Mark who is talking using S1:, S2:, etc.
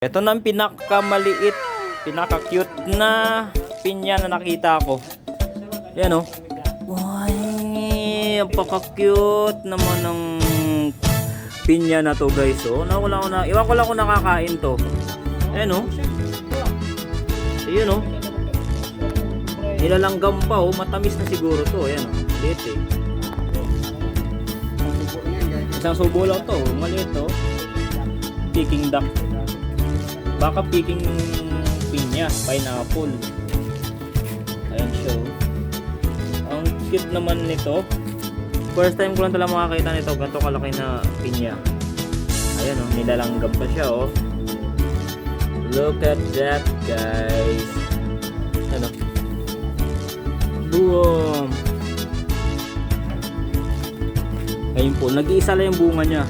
S1: Ito na ang pinakamaliit, pinaka-cute na pinya na nakita ko. Yan oh. Ay, napaka-cute naman ng pinya na to guys. Oh, nawala ko na, iwan ko lang kung nakakain to. Ayan oh. Ayun oh. Nilalanggam pa oh, matamis na siguro to. Ayan oh. Liit eh. Isang subo lang to, oh. maliit to. Peking duck. Baka peking pinya, pineapple. Ayan siya. oh. Ang cute naman nito. First time ko lang talaga makakita nito. Ganito kalaki na pinya. Ayan oh, nilalanggam pa siya oh. Look at that guys. Ano? Boom! Ayun po, nag-iisa lang yung bunga niya.